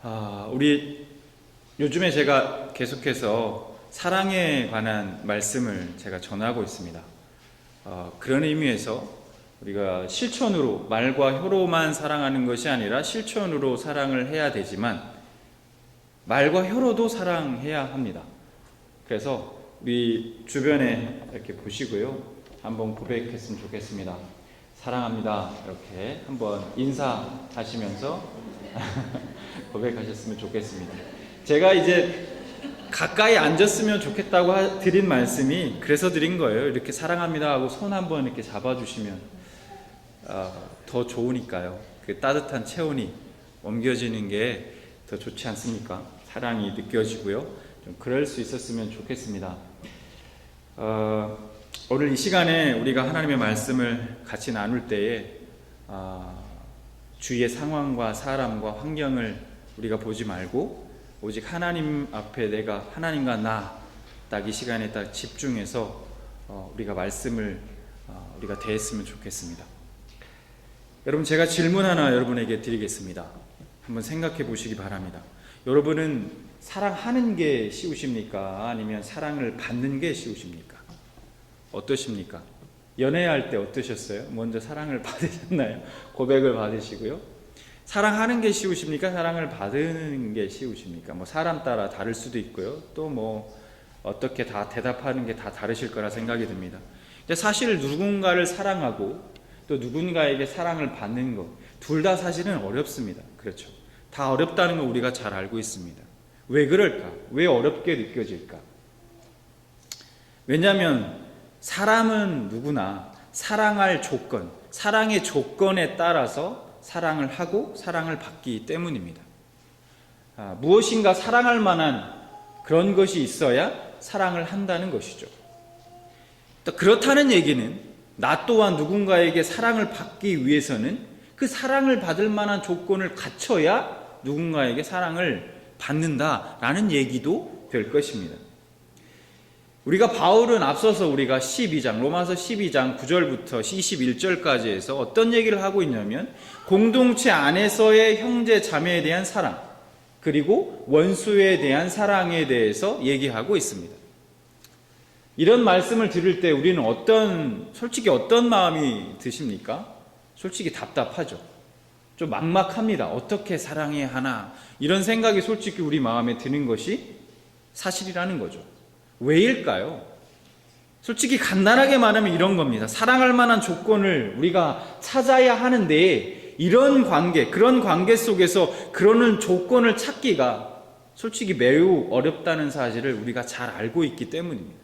아, 우리 요즘에 제가 계속해서 사랑에 관한 말씀을 제가 전하고 있습니다. 어, 그런 의미에서 우리가 실천으로 말과 혀로만 사랑하는 것이 아니라 실천으로 사랑을 해야 되지만 말과 혀로도 사랑해야 합니다. 그래서 우리 주변에 이렇게 보시고요. 한번 고백했으면 좋겠습니다. 사랑합니다. 이렇게 한번 인사하시면서 고백하셨으면 좋겠습니다. 제가 이제 가까이 앉았으면 좋겠다고 하- 드린 말씀이 그래서 드린 거예요. 이렇게 사랑합니다 하고 손 한번 이렇게 잡아주시면 아, 더 좋으니까요. 그 따뜻한 체온이 옮겨지는 게 더 좋지 않습니까? 사랑이 느껴지고요. 좀 그럴 수 있었으면 좋겠습니다. 어, 오늘 이 시간에 우리가 하나님의 말씀을 같이 나눌 때에 아, 주위의 상황과 사람과 환경을 우리가 보지 말고 오직 하나님 앞에 내가 하나님과 나 딱 이 시간에 딱 집중해서 어, 우리가 말씀을 어, 우리가 대했으면 좋겠습니다. 여러분 제가 질문 하나 여러분에게 드리겠습니다. 한번 생각해 보시기 바랍니다. 여러분은 사랑하는 게 쉬우십니까? 아니면 사랑을 받는 게 쉬우십니까? 어떠십니까? 연애할 때 어떠셨어요? 먼저 사랑을 받으셨나요? 고백을 받으시고요. 사랑하는 게 쉬우십니까? 사랑을 받는 게 쉬우십니까? 뭐 사람 따라 다를 수도 있고요. 또 뭐 어떻게 다 대답하는 게 다 다르실 거라 생각이 듭니다. 근데 사실 누군가를 사랑하고 또 누군가에게 사랑을 받는 것 둘 다 사실은 어렵습니다. 그렇죠. 다 어렵다는 거 우리가 잘 알고 있습니다. 왜 그럴까? 왜 어렵게 느껴질까? 왜냐하면 사람은 누구나 사랑할 조건, 사랑의 조건에 따라서 사랑을 하고 사랑을 받기 때문입니다. 아, 무엇인가 사랑할 만한 그런 것이 있어야 사랑을 한다는 것이죠. 또 그렇다는 얘기는 나 또한 누군가에게 사랑을 받기 위해서는 그 사랑을 받을 만한 조건을 갖춰야 누군가에게 사랑을 받는다라는 얘기도 될 것입니다. 우리가 바울은 앞서서 우리가 12장 로마서 12장 9절부터 21절까지 해서 어떤 얘기를 하고 있냐면 공동체 안에서의 형제 자매에 대한 사랑 그리고 원수에 대한 사랑에 대해서 얘기하고 있습니다. 이런 말씀을 들을 때 우리는 어떤 솔직히 어떤 마음이 드십니까? 솔직히 답답하죠. 좀 막막합니다. 어떻게 사랑해야 하나 이런 생각이 솔직히 우리 마음에 드는 것이 사실이라는 거죠. 왜일까요? 솔직히 간단하게 말하면 이런 겁니다. 사랑할 만한 조건을 우리가 찾아야 하는데 이런 관계, 그런 관계 속에서 그러는 조건을 찾기가 솔직히 매우 어렵다는 사실을 우리가 잘 알고 있기 때문입니다.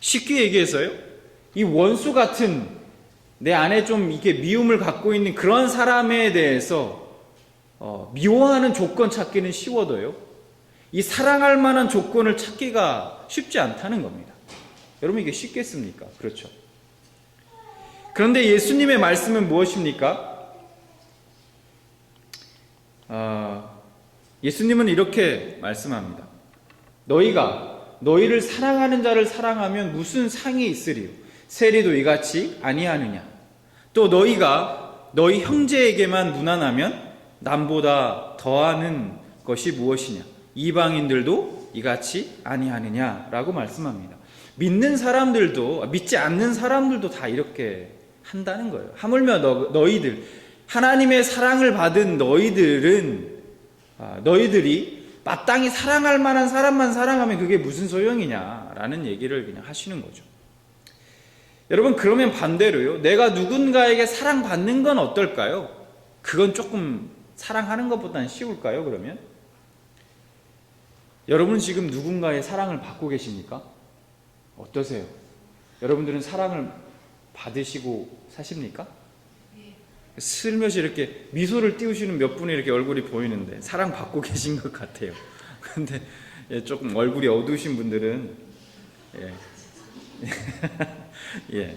쉽게 얘기해서요. 이 원수 같은 내 안에 좀 이게 미움을 갖고 있는 그런 사람에 대해서 어, 미워하는 조건 찾기는 쉬워도요. 이 사랑할 만한 조건을 찾기가 쉽지 않다는 겁니다. 여러분 이게 쉽겠습니까? 그렇죠. 그런데 예수님의 말씀은 무엇입니까? 아, 예수님은 이렇게 말씀합니다. 너희가 너희를 사랑하는 자를 사랑하면 무슨 상이 있으리요? 세리도 이같이 아니하느냐? 또 너희가 너희 형제에게만 무난하면 남보다 더하는 것이 무엇이냐? 이방인들도 이같이 아니하느냐라고 말씀합니다. 믿는 사람들도 믿지 않는 사람들도 다 이렇게 한다는 거예요. 하물며 너, 너희들 하나님의 사랑을 받은 너희들은 아, 너희들이 마땅히 사랑할 만한 사람만 사랑하면 그게 무슨 소용이냐라는 얘기를 그냥 하시는 거죠. 여러분 그러면 반대로요. 내가 누군가에게 사랑받는 건 어떨까요? 그건 조금 사랑하는 것보다는 쉬울까요? 그러면 여러분 지금 누군가의 사랑을 받고 계십니까? 어떠세요? 여러분들은 사랑을 받으시고 사십니까? 슬며시 이렇게 미소를 띄우시는 몇 분이 이렇게 얼굴이 보이는데 사랑 받고 계신 것 같아요. 근데 예, 조금 얼굴이 어두우신 분들은 예. 예.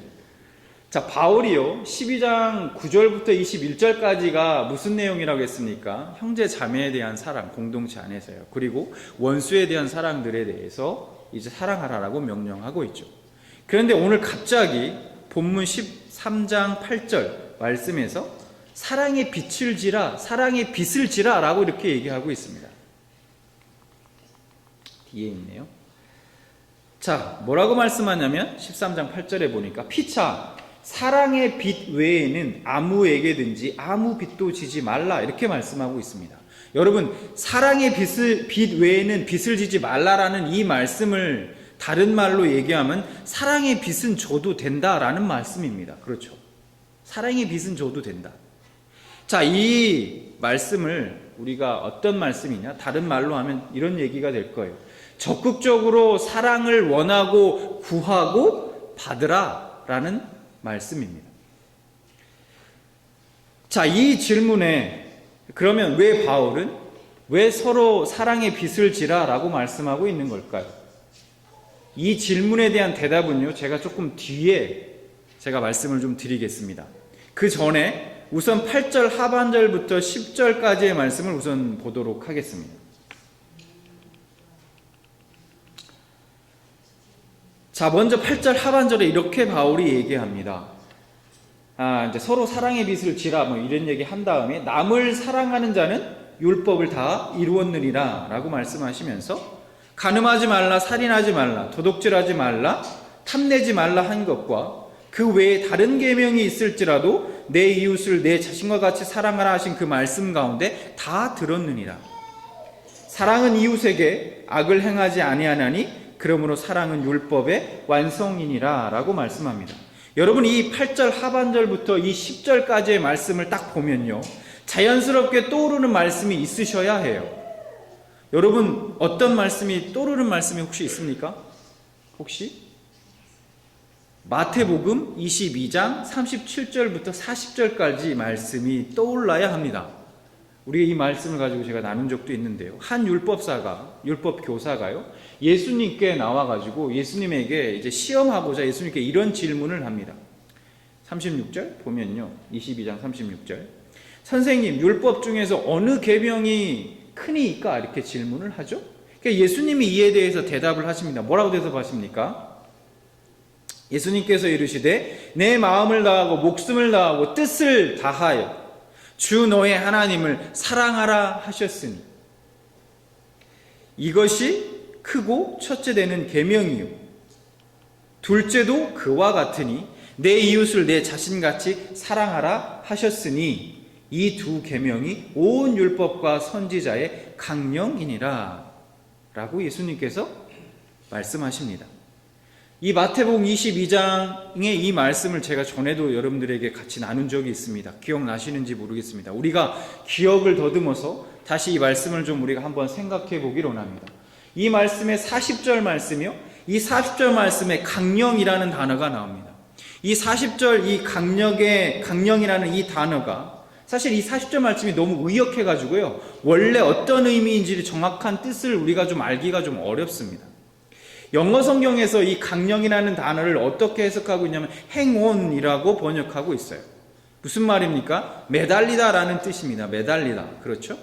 자, 바울이요. 12장 9절부터 21절까지가 무슨 내용이라고 했습니까? 형제 자매에 대한 사랑, 공동체 안에서요. 그리고 원수에 대한 사랑들에 대해서 이제 사랑하라라고 명령하고 있죠. 그런데 오늘 갑자기 본문 13장 8절 말씀에서 사랑의 빛을 지라, 사랑의 빛을 지라 라고 이렇게 얘기하고 있습니다. 뒤에 있네요. 자, 뭐라고 말씀하냐면 13장 8절에 보니까 피차 사랑의 빛 외에는 아무에게든지 아무 빛도 지지 말라 이렇게 말씀하고 있습니다. 여러분, 사랑의 빛을 빛 외에는 빛을 지지 말라라는 이 말씀을 다른 말로 얘기하면 사랑의 빛은 줘도 된다라는 말씀입니다. 그렇죠. 사랑의 빛은 줘도 된다. 자, 이 말씀을 우리가 어떤 말씀이냐? 다른 말로 하면 이런 얘기가 될 거예요. 적극적으로 사랑을 원하고 구하고 받으라 라는 말씀입니다. 자, 이 질문에 그러면 왜 바울은 왜 서로 사랑의 빛을 지라 라고 말씀하고 있는 걸까요? 이 질문에 대한 대답은요, 제가 조금 뒤에 제가 말씀을 좀 드리겠습니다. 그 전에 우선 8절 하반절부터 10절까지의 말씀을 우선 보도록 하겠습니다. 자, 먼저 8절 하반절에 이렇게 바울이 얘기합니다. 아, 이제 서로 사랑의 빛을 지라 뭐 이런 얘기 한 다음에 남을 사랑하는 자는 율법을 다 이루었느니라 라고 말씀하시면서 가늠하지 말라, 살인하지 말라, 도둑질하지 말라, 탐내지 말라 한 것과 그 외에 다른 계명이 있을지라도 내 이웃을 내 자신과 같이 사랑하라 하신 그 말씀 가운데 다 들었느니라. 사랑은 이웃에게 악을 행하지 아니하나니 그러므로 사랑은 율법의 완성이니라라고 말씀합니다. 여러분 이 8절 하반절부터 이 10절까지의 말씀을 딱 보면요. 자연스럽게 떠오르는 말씀이 있으셔야 해요. 여러분 어떤 말씀이 떠오르는 말씀이 혹시 있습니까? 혹시? 마태복음 22장 37절부터 40절까지 말씀이 떠올라야 합니다. 우리가 이 말씀을 가지고 제가 나눈 적도 있는데요. 한 율법사가, 율법 교사가요, 예수님께 나와가지고 예수님에게 이제 시험하고자 예수님께 이런 질문을 합니다. 36절 보면요. 22장 36절. 선생님, 율법 중에서 어느 계명이 크니까 이렇게 질문을 하죠? 그러니까 예수님이 이에 대해서 대답을 하십니다. 뭐라고 대답하십니까? 예수님께서 이르시되 내 마음을 다하고 목숨을 다하고 뜻을 다하여 주 너의 하나님을 사랑하라 하셨으니. 이것이 크고 첫째 되는 계명이요. 둘째도 그와 같으니 내 이웃을 내 자신같이 사랑하라 하셨으니 이 두 계명이 온 율법과 선지자의 강령이니라. 라고 예수님께서 말씀하십니다. 이 마태복음 22장의 이 말씀을 제가 전에도 여러분들에게 같이 나눈 적이 있습니다. 기억나시는지 모르겠습니다. 우리가 기억을 더듬어서 다시 이 말씀을 좀 우리가 한번 생각해 보기로 합니다. 이 말씀의 40절 말씀이요. 이 40절 말씀에 강령이라는 단어가 나옵니다. 이 40절 이 강력의 강령이라는 이 단어가 사실 이 40절 말씀이 너무 의역해 가지고요. 원래 어떤 의미인지 정확한 뜻을 우리가 좀 알기가 좀 어렵습니다. 영어 성경에서 이 강령이라는 단어를 어떻게 해석하고 있냐면 행온이라고 번역하고 있어요. 무슨 말입니까? 매달리다라는 뜻입니다. 매달리다. 그렇죠?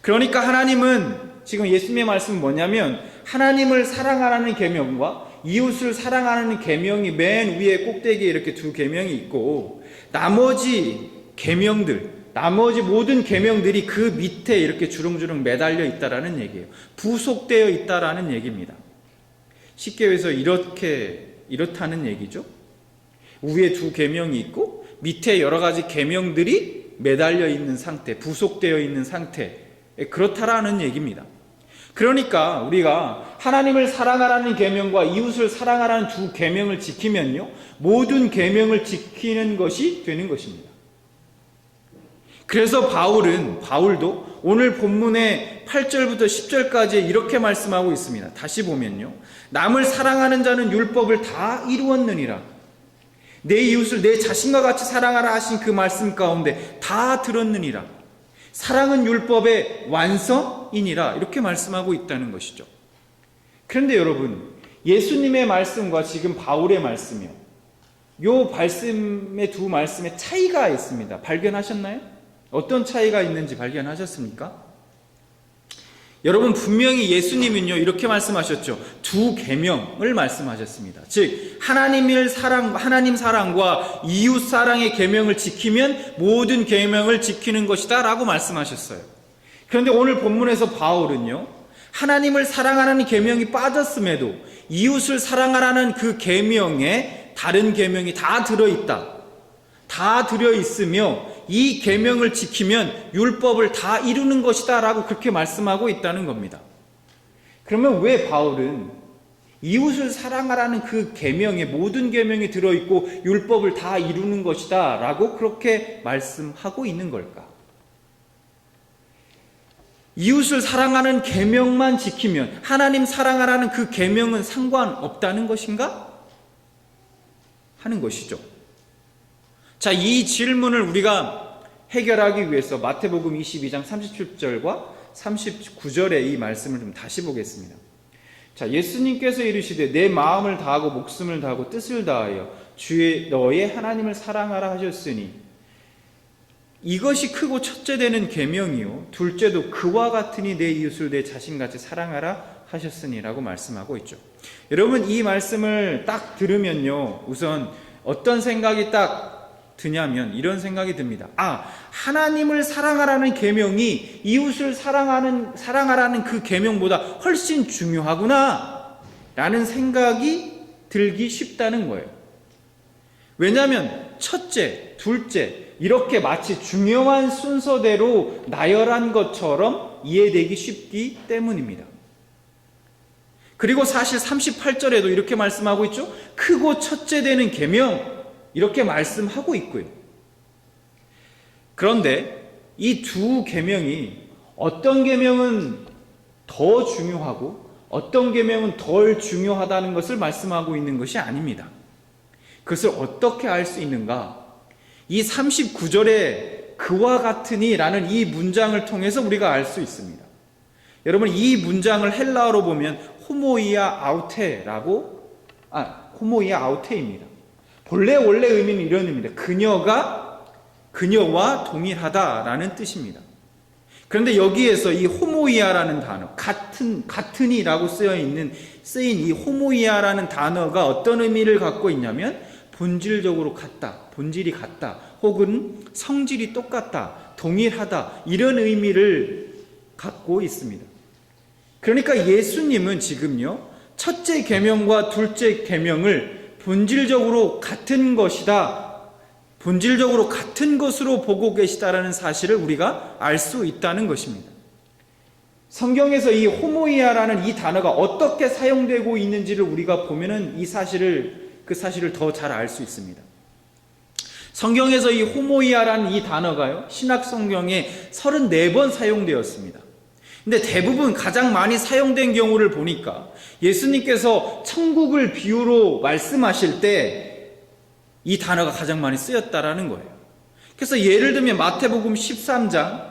그러니까 하나님은 지금 예수님의 말씀은 뭐냐면 하나님을 사랑하라는 계명과 이웃을 사랑하는 계명이 맨 위에 꼭대기에 이렇게 두 계명이 있고 나머지 계명들 나머지 모든 계명들이 그 밑에 이렇게 주렁주렁 매달려 있다라는 얘기예요. 부속되어 있다라는 얘기입니다. 쉽게 해서 이렇게 이렇다는 얘기죠. 위에 두 계명이 있고 밑에 여러 가지 계명들이 매달려 있는 상태, 부속되어 있는 상태. 그렇다라는 얘기입니다. 그러니까 우리가 하나님을 사랑하라는 계명과 이웃을 사랑하라는 두 계명을 지키면요. 모든 계명을 지키는 것이 되는 것입니다. 그래서 바울은 바울도 오늘 본문의 8절부터 10절까지 이렇게 말씀하고 있습니다. 다시 보면요. 남을 사랑하는 자는 율법을 다 이루었느니라. 내 이웃을 내 자신과 같이 사랑하라 하신 그 말씀 가운데 다 들었느니라. 사랑은 율법의 완성이니라. 이렇게 말씀하고 있다는 것이죠. 그런데 여러분, 예수님의 말씀과 지금 바울의 말씀이요. 요 말씀의 두 말씀의 차이가 있습니다. 발견하셨나요? 어떤 차이가 있는지 발견하셨습니까? 여러분 분명히 예수님은요 이렇게 말씀하셨죠. 두 계명을 말씀하셨습니다. 즉 하나님을 사랑 하나님 사랑과 이웃 사랑의 계명을 지키면 모든 계명을 지키는 것이다라고 말씀하셨어요. 그런데 오늘 본문에서 바울은요 하나님을 사랑하라는 계명이 빠졌음에도 이웃을 사랑하라는 그 계명에 다른 계명이 다 들어 있다. 다 들어 있으며 이 계명을 지키면 율법을 다 이루는 것이다라고 그렇게 말씀하고 있다는 겁니다. 그러면 왜 바울은 이웃을 사랑하라는 그 계명에 모든 계명이 들어 있고 율법을 다 이루는 것이다라고 그렇게 말씀하고 있는 걸까? 이웃을 사랑하는 계명만 지키면 하나님 사랑하라는 그 계명은 상관없다는 것인가? 하는 것이죠. 자, 이 질문을 우리가 해결하기 위해서 마태복음 22장 37절과 39절의 이 말씀을 좀 다시 보겠습니다. 자, 예수님께서 이르시되 내 마음을 다하고 목숨을 다하고 뜻을 다하여 주의 너의 하나님을 사랑하라 하셨으니 이것이 크고 첫째 되는 계명이요 둘째도 그와 같으니 내 이웃을 내 자신같이 사랑하라 하셨으니라고 말씀하고 있죠. 여러분 이 말씀을 딱 들으면요 우선 어떤 생각이 딱 드냐면 이런 생각이 듭니다. 아 하나님을 사랑하라는 계명이 이웃을 사랑하는 사랑하라는 그 계명보다 훨씬 중요하구나 라는 생각이 들기 쉽다는 거예요. 왜냐하면 첫째, 둘째 이렇게 마치 중요한 순서대로 나열한 것처럼 이해되기 쉽기 때문입니다. 그리고 사실 38절에도 이렇게 말씀하고 있죠. 크고 첫째 되는 계명 이렇게 말씀하고 있고요. 그런데 이 두 계명이 어떤 계명은 더 중요하고 어떤 계명은 덜 중요하다는 것을 말씀하고 있는 것이 아닙니다. 그것을 어떻게 알 수 있는가? 이 39절에 그와 같으니라는 이 문장을 통해서 우리가 알 수 있습니다. 여러분 이 문장을 헬라어로 보면 호모이아 아우테라고 아 호모이아 아우테입니다. 본래 원래 의미는 이런 의미입니다. 그녀가 그녀와 동일하다라는 뜻입니다. 그런데 여기에서 이 호모이아라는 단어 같은 같은이라고 쓰여 있는 쓰인 이 호모이아라는 단어가 어떤 의미를 갖고 있냐면 본질적으로 같다, 본질이 같다, 혹은 성질이 똑같다, 동일하다 이런 의미를 갖고 있습니다. 그러니까 예수님은 지금요 첫째 계명과 둘째 계명을 본질적으로 같은 것이다. 본질적으로 같은 것으로 보고 계시다라는 사실을 우리가 알 수 있다는 것입니다. 성경에서 이 호모이아라는 이 단어가 어떻게 사용되고 있는지를 우리가 보면은 이 사실을 그 사실을 더 잘 알 수 있습니다. 성경에서 이 호모이아라는 이 단어가요, 신학 성경에 34번 사용되었습니다. 근데 대부분 가장 많이 사용된 경우를 보니까 예수님께서 천국을 비유로 말씀하실 때 이 단어가 가장 많이 쓰였다라는 거예요. 그래서 예를 들면 마태복음 13장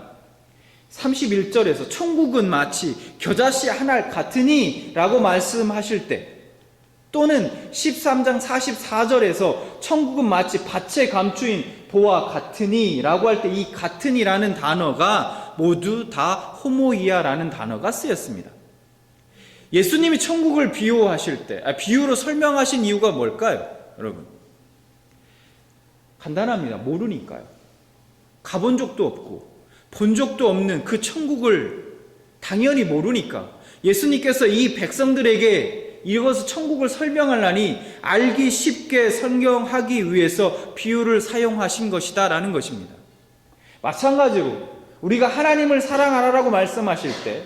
31절에서 천국은 마치 겨자씨 하나 같으니 라고 말씀하실 때 또는 13장 44절에서 천국은 마치 밭에 감추인 보와 같으니 라고 할 때 이 같으니라는 단어가 모두 다 호모이아라는 단어가 쓰였습니다. 예수님이 천국을 비유하실 때, 아, 비유로 설명하신 이유가 뭘까요? 여러분. 간단합니다. 모르니까요. 가본 적도 없고, 본 적도 없는 그 천국을 당연히 모르니까 예수님께서 이 백성들에게 이것을 천국을 설명하려니 알기 쉽게 설명하기 위해서 비유를 사용하신 것이다 라는 것입니다. 마찬가지로 우리가 하나님을 사랑하라라고 말씀하실 때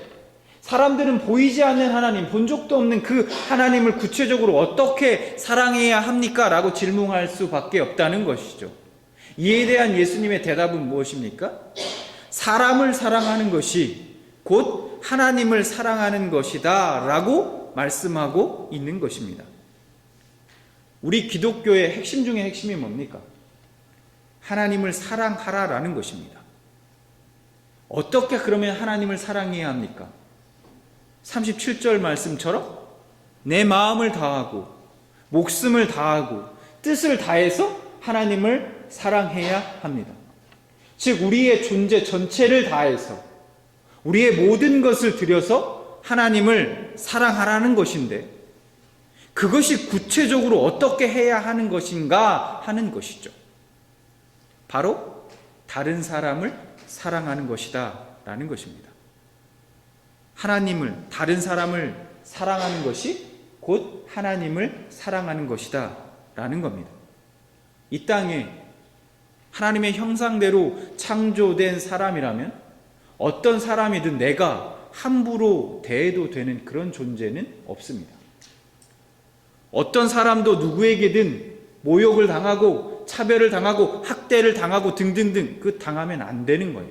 사람들은 보이지 않는 하나님, 본 적도 없는 그 하나님을 구체적으로 어떻게 사랑해야 합니까? 라고 질문할 수밖에 없다는 것이죠. 이에 대한 예수님의 대답은 무엇입니까? 사람을 사랑하는 것이 곧 하나님을 사랑하는 것이다. 라고 말씀하고 있는 것입니다. 우리 기독교의 핵심 중의 핵심이 뭡니까? 하나님을 사랑하라라는 것입니다. 어떻게 그러면 하나님을 사랑해야 합니까? 37절 말씀처럼 내 마음을 다하고 목숨을 다하고 뜻을 다해서 하나님을 사랑해야 합니다. 즉 우리의 존재 전체를 다해서 우리의 모든 것을 들여서 하나님을 사랑하라는 것인데 그것이 구체적으로 어떻게 해야 하는 것인가 하는 것이죠. 바로 다른 사람을 사랑하는 것이다 라는 것입니다. 하나님을, 다른 사람을 사랑하는 것이 곧 하나님을 사랑하는 것이다 라는 겁니다. 이 땅에 하나님의 형상대로 창조된 사람이라면 어떤 사람이든 내가 함부로 대해도 되는 그런 존재는 없습니다. 어떤 사람도 누구에게든 모욕을 당하고 차별을 당하고 학대를 당하고 등등등 그 당하면 안 되는 거예요.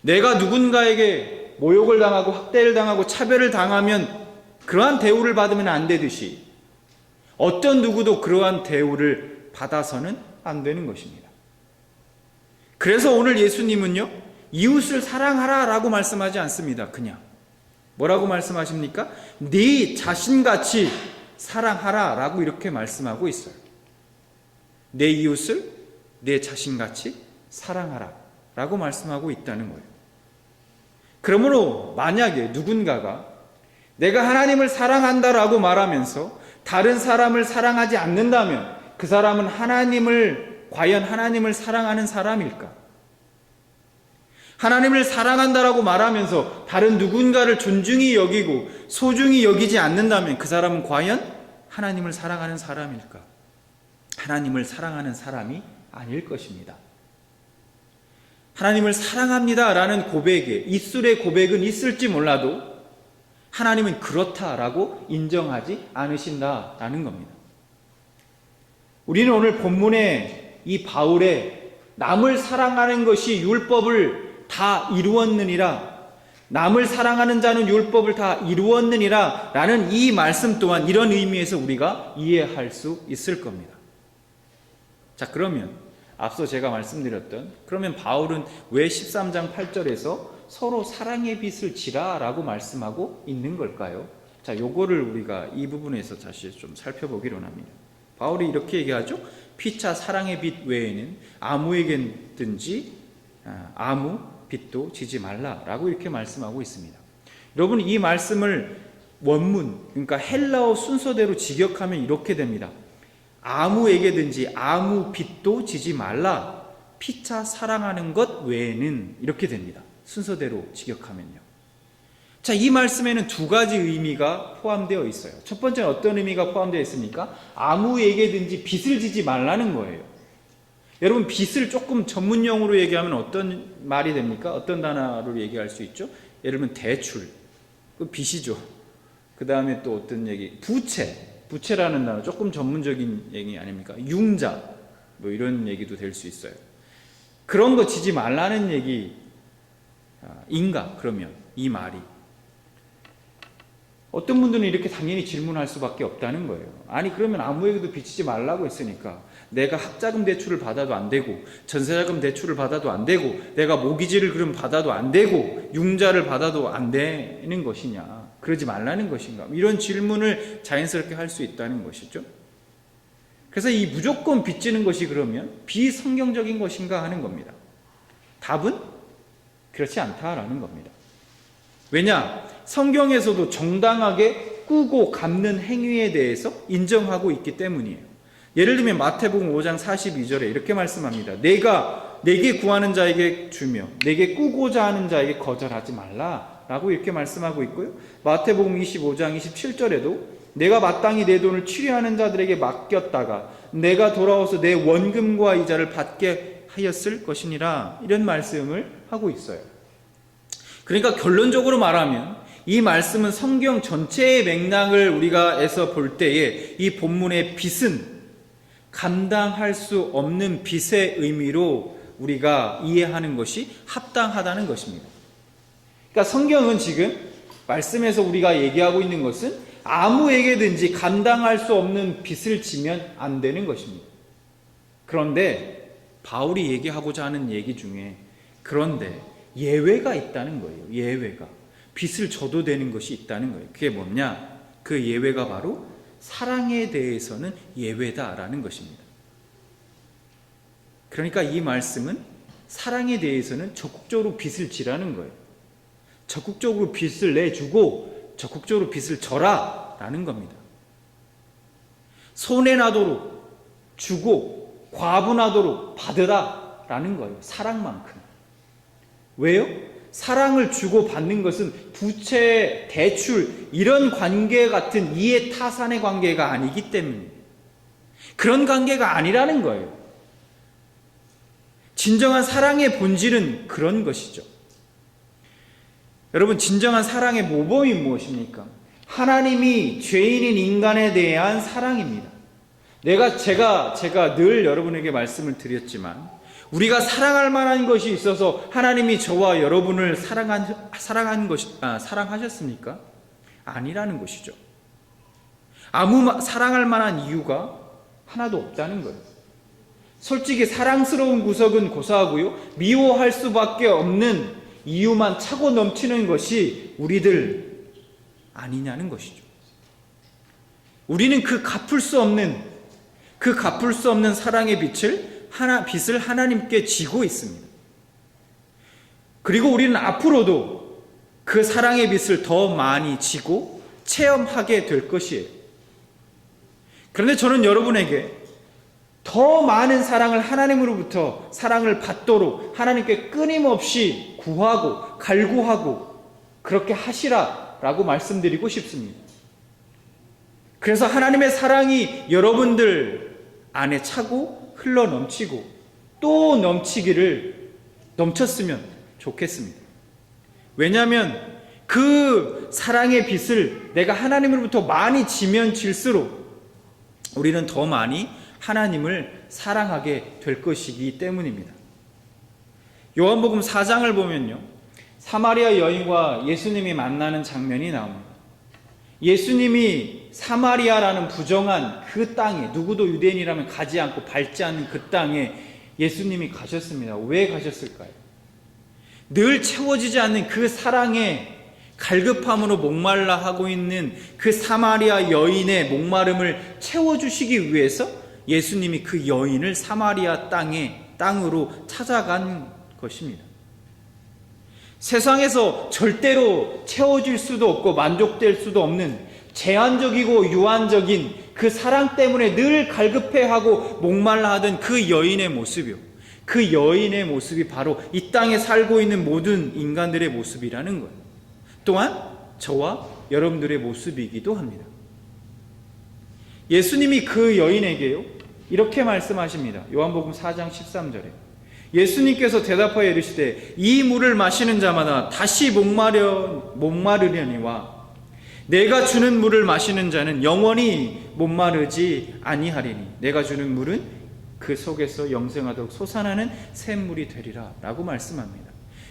내가 누군가에게 모욕을 당하고 학대를 당하고 차별을 당하면 그러한 대우를 받으면 안 되듯이 어떤 누구도 그러한 대우를 받아서는 안 되는 것입니다. 그래서 오늘 예수님은요, 이웃을 사랑하라 라고 말씀하지 않습니다. 그냥. 뭐라고 말씀하십니까? 네 자신같이 사랑하라 라고 이렇게 말씀하고 있어요. 내 이웃을 내 자신같이 사랑하라 라고 말씀하고 있다는 거예요. 그러므로 만약에 누군가가 내가 하나님을 사랑한다 라고 말하면서 다른 사람을 사랑하지 않는다면 그 사람은 하나님을 과연 하나님을 사랑하는 사람일까? 하나님을 사랑한다라고 말하면서 다른 누군가를 존중히 여기고 소중히 여기지 않는다면 그 사람은 과연 하나님을 사랑하는 사람일까? 하나님을 사랑하는 사람이 아닐 것입니다. 하나님을 사랑합니다라는 고백에 입술의 고백은 있을지 몰라도 하나님은 그렇다라고 인정하지 않으신다라는 겁니다. 우리는 오늘 본문에 이 바울의 남을 사랑하는 것이 율법을 다 이루었느니라 남을 사랑하는 자는 율법을 다 이루었느니라 라는 이 말씀 또한 이런 의미에서 우리가 이해할 수 있을 겁니다. 자, 그러면 앞서 제가 말씀드렸던 그러면 바울은 왜 13장 8절에서 서로 사랑의 빛을 지라라고 말씀하고 있는 걸까요? 자, 요거를 우리가 이 부분에서 다시 좀 살펴보기로 합니다. 바울이 이렇게 얘기하죠. 피차 사랑의 빛 외에는 아무에게든지 아, 아무 빛도 지지 말라라고 이렇게 말씀하고 있습니다. 여러분 이 말씀을 원문 그러니까 헬라어 순서대로 직역하면 이렇게 됩니다. 아무에게든지 아무 빛도 지지 말라. 피차 사랑하는 것 외에는 이렇게 됩니다. 순서대로 직역하면요. 자, 이 말씀에는 두 가지 의미가 포함되어 있어요. 첫 번째는 어떤 의미가 포함되어 있습니까? 아무에게든지 빚을 지지 말라는 거예요. 여러분, 빚을 조금 전문용어로 얘기하면 어떤 말이 됩니까? 어떤 단어로 얘기할 수 있죠? 예를 들면 대출. 그 빚이죠. 그 다음에 또 어떤 얘기? 부채. 부채라는 단어 조금 전문적인 얘기 아닙니까? 융자. 뭐 이런 얘기도 될 수 있어요. 그런 거 지지 말라는 얘기 아, 인가 그러면 이 말이 어떤 분들은 이렇게 당연히 질문할 수밖에 없다는 거예요. 아니 그러면 아무에게도 빚지지 말라고 했으니까 내가 학자금 대출을 받아도 안 되고 전세자금 대출을 받아도 안 되고 내가 모기지를 그럼 받아도 안 되고 융자를 받아도 안 되는 것이냐 그러지 말라는 것인가 이런 질문을 자연스럽게 할 수 있다는 것이죠. 그래서 이 무조건 빚지는 것이 그러면 비성경적인 것인가 하는 겁니다. 답은 그렇지 않다라는 겁니다. 왜냐? 성경에서도 정당하게 꾸고 갚는 행위에 대해서 인정하고 있기 때문이에요. 예를 들면 마태복음 5장 42절에 이렇게 말씀합니다. 내가 내게 구하는 자에게 주며 내게 꾸고자 하는 자에게 거절하지 말라라고 이렇게 말씀하고 있고요. 마태복음 25장 27절에도 내가 마땅히 내 돈을 치료하는 자들에게 맡겼다가 내가 돌아와서 내 원금과 이자를 받게 하였을 것이니라 이런 말씀을 하고 있어요. 그러니까 결론적으로 말하면 이 말씀은 성경 전체의 맥락을 우리가 에서 볼 때에 이 본문의 빚은 감당할 수 없는 빚의 의미로 우리가 이해하는 것이 합당하다는 것입니다. 그러니까 성경은 지금 말씀에서 우리가 얘기하고 있는 것은 아무에게든지 감당할 수 없는 빚을 지면 안 되는 것입니다. 그런데 바울이 얘기하고자 하는 얘기 중에 그런데 예외가 있다는 거예요. 예외가. 빚을 져도 되는 것이 있다는 거예요. 그게 뭐냐? 그 예외가 바로 사랑에 대해서는 예외다라는 것입니다. 그러니까 이 말씀은 사랑에 대해서는 적극적으로 빚을 지라는 거예요. 적극적으로 빚을 내주고 적극적으로 빚을 져라 라는 겁니다. 손해나도록 주고 과분하도록 받으라 라는 거예요. 사랑만큼. 왜요? 사랑을 주고 받는 것은 부채, 대출, 이런 관계 같은 이해 타산의 관계가 아니기 때문에 그런 관계가 아니라는 거예요. 진정한 사랑의 본질은 그런 것이죠. 여러분, 진정한 사랑의 모범이 무엇입니까? 하나님이 죄인인 인간에 대한 사랑입니다. 내가, 제가, 제가 늘 여러분에게 말씀을 드렸지만, 우리가 사랑할 만한 것이 있어서 하나님이 저와 여러분을 사랑한, 사랑한 것이, 아, 사랑하셨습니까? 아니라는 것이죠. 아무 마- 사랑할 만한 이유가 하나도 없다는 거예요. 솔직히 사랑스러운 구석은 고사하고요. 미워할 수밖에 없는 이유만 차고 넘치는 것이 우리들 아니냐는 것이죠. 우리는 그 갚을 수 없는 그 갚을 수 없는 사랑의 빛을 하나 빛을 하나님께 지고 있습니다. 그리고 우리는 앞으로도 그 사랑의 빛을 더 많이 지고 체험하게 될 것이에요. 그런데 저는 여러분에게 더 많은 사랑을 하나님으로부터 사랑을 받도록 하나님께 끊임없이 구하고 갈구하고 그렇게 하시라라고 말씀드리고 싶습니다. 그래서 하나님의 사랑이 여러분들 안에 차고 흘러 넘치고 또 넘치기를 넘쳤으면 좋겠습니다. 왜냐하면 그 사랑의 빛을 내가 하나님으로부터 많이 지면 질수록 우리는 더 많이 하나님을 사랑하게 될 것이기 때문입니다. 요한복음 4장을 보면요. 사마리아 여인과 예수님이 만나는 장면이 나옵니다. 예수님이 사마리아라는 부정한 그 땅에 누구도 유대인이라면 가지 않고 밟지 않는 그 땅에 예수님이 가셨습니다. 왜 가셨을까요? 늘 채워지지 않는 그 사랑에 갈급함으로 목말라 하고 있는 그 사마리아 여인의 목마름을 채워주시기 위해서 예수님이 그 여인을 사마리아 땅에 땅으로 찾아간 것입니다. 세상에서 절대로 채워질 수도 없고 만족될 수도 없는 제한적이고 유한적인 그 사랑 때문에 늘 갈급해하고 목말라 하던 그 여인의 모습이요. 그 여인의 모습이 바로 이 땅에 살고 있는 모든 인간들의 모습이라는 거예요. 또한 저와 여러분들의 모습이기도 합니다. 예수님이 그 여인에게요, 이렇게 말씀하십니다. 요한복음 4장 13절에. 예수님께서 대답하여 이르시되 이 물을 마시는 자마다 다시 목마려 목마르려니와 내가 주는 물을 마시는 자는 영원히 목마르지 아니하리니 내가 주는 물은 그 속에서 영생하도록 솟아나는 샘물이 되리라라고 말씀합니다.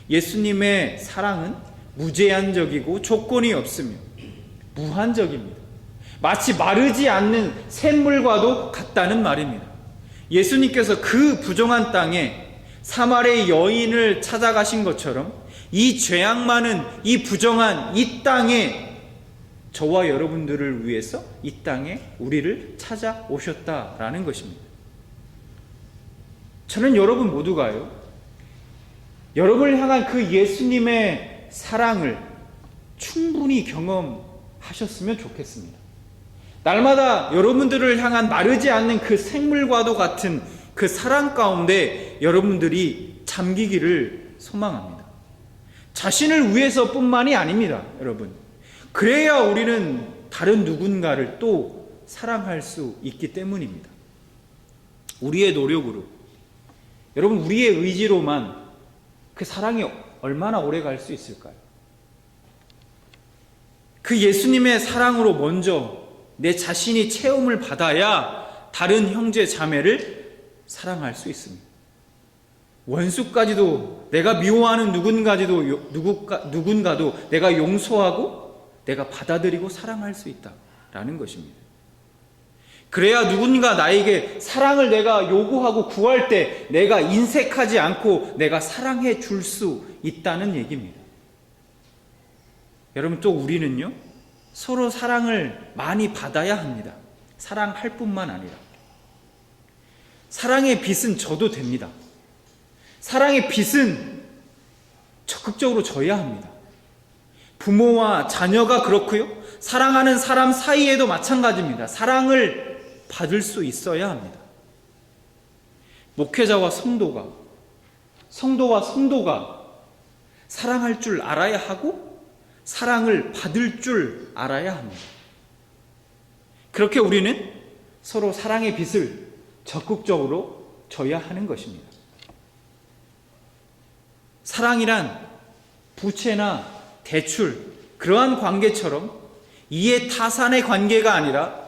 예수님의 사랑은 무제한적이고 조건이 없으며 무한적입니다. 마치 마르지 않는 샘물과도 같다는 말입니다. 예수님께서 그 부정한 땅에 사마리아 여인을 찾아가신 것처럼 이 죄악 많은 이 부정한 이 땅에 저와 여러분들을 위해서 이 땅에 우리를 찾아오셨다라는 것입니다. 저는 여러분 모두가요. 여러분을 향한 그 예수님의 사랑을 충분히 경험하셨으면 좋겠습니다. 날마다 여러분들을 향한 마르지 않는 그 생물과도 같은 그 사랑 가운데 여러분들이 잠기기를 소망합니다. 자신을 위해서뿐만이 아닙니다, 여러분. 그래야 우리는 다른 누군가를 또 사랑할 수 있기 때문입니다. 우리의 노력으로, 여러분, 우리의 의지로만 그 사랑이 얼마나 오래 갈 수 있을까요? 그 예수님의 사랑으로 먼저 내 자신이 체험을 받아야 다른 형제 자매를 사랑할 수 있습니다. 원수까지도 내가 미워하는 누군가지도 요- 누구가, 누군가도 내가 용서하고 내가 받아들이고 사랑할 수 있다라는 것입니다. 그래야 누군가 나에게 사랑을 내가 요구하고 구할 때 내가 인색하지 않고 내가 사랑해 줄 수 있다는 얘기입니다. 여러분 또 우리는요 서로 사랑을 많이 받아야 합니다. 사랑할 뿐만 아니라 사랑의 빛은 저도 됩니다. 사랑의 빛은 적극적으로 져야 합니다. 부모와 자녀가 그렇고요. 사랑하는 사람 사이에도 마찬가지입니다. 사랑을 받을 수 있어야 합니다. 목회자와 성도가, 성도와 성도가 사랑할 줄 알아야 하고, 사랑을 받을 줄 알아야 합니다. 그렇게 우리는 서로 사랑의 빛을 적극적으로 져야 하는 것입니다. 사랑이란 부채나 대출, 그러한 관계처럼 이해 타산의 관계가 아니라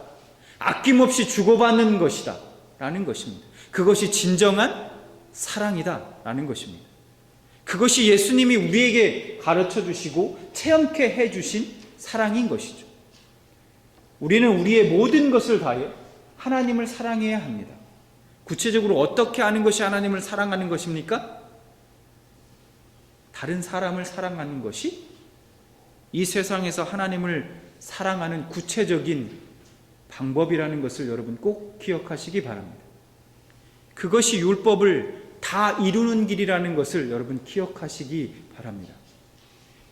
아낌없이 주고받는 것이다. 라는 것입니다. 그것이 진정한 사랑이다. 라는 것입니다. 그것이 예수님이 우리에게 가르쳐 주시고 체험케 해 주신 사랑인 것이죠. 우리는 우리의 모든 것을 다해 하나님을 사랑해야 합니다. 구체적으로 어떻게 하는 것이 하나님을 사랑하는 것입니까? 다른 사람을 사랑하는 것이 이 세상에서 하나님을 사랑하는 구체적인 방법이라는 것을 여러분 꼭 기억하시기 바랍니다. 그것이 율법을 다 이루는 길이라는 것을 여러분 기억하시기 바랍니다.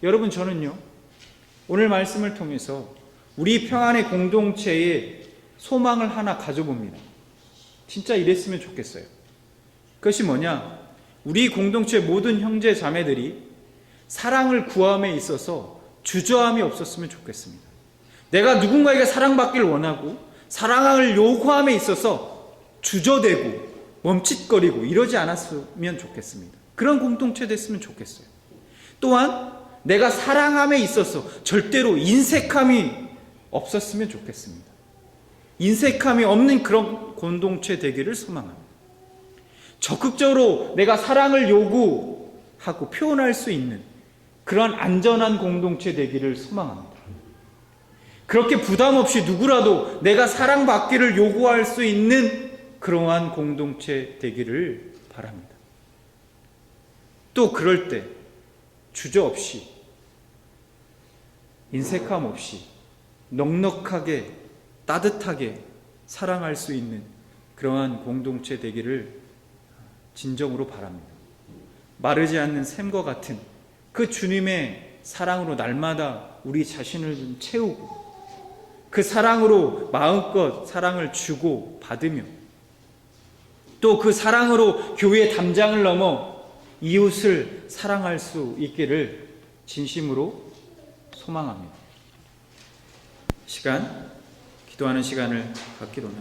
여러분 저는요. 오늘 말씀을 통해서 우리 평안의 공동체에 소망을 하나 가져봅니다. 진짜 이랬으면 좋겠어요. 그것이 뭐냐? 우리 공동체 모든 형제 자매들이 사랑을 구함에 있어서 주저함이 없었으면 좋겠습니다. 내가 누군가에게 사랑받기를 원하고 사랑을 요구함에 있어서 주저대고 멈칫거리고 이러지 않았으면 좋겠습니다. 그런 공동체 됐으면 좋겠어요. 또한 내가 사랑함에 있어서 절대로 인색함이 없었으면 좋겠습니다. 인색함이 없는 그런 공동체 되기를 소망합니다. 적극적으로 내가 사랑을 요구하고 표현할 수 있는 그런 안전한 공동체 되기를 소망합니다. 그렇게 부담 없이 누구라도 내가 사랑받기를 요구할 수 있는 그러한 공동체 되기를 바랍니다. 또 그럴 때 주저 없이 인색함 없이 넉넉하게 따뜻하게 사랑할 수 있는 그러한 공동체 되기를 진정으로 바랍니다. 마르지 않는 샘과 같은 그 주님의 사랑으로 날마다 우리 자신을 좀 채우고 그 사랑으로 마음껏 사랑을 주고 받으며 또 그 사랑으로 교회 담장을 넘어 이웃을 사랑할 수 있기를 진심으로 소망합니다. 시간, 기도하는 시간을 갖기로 합니다.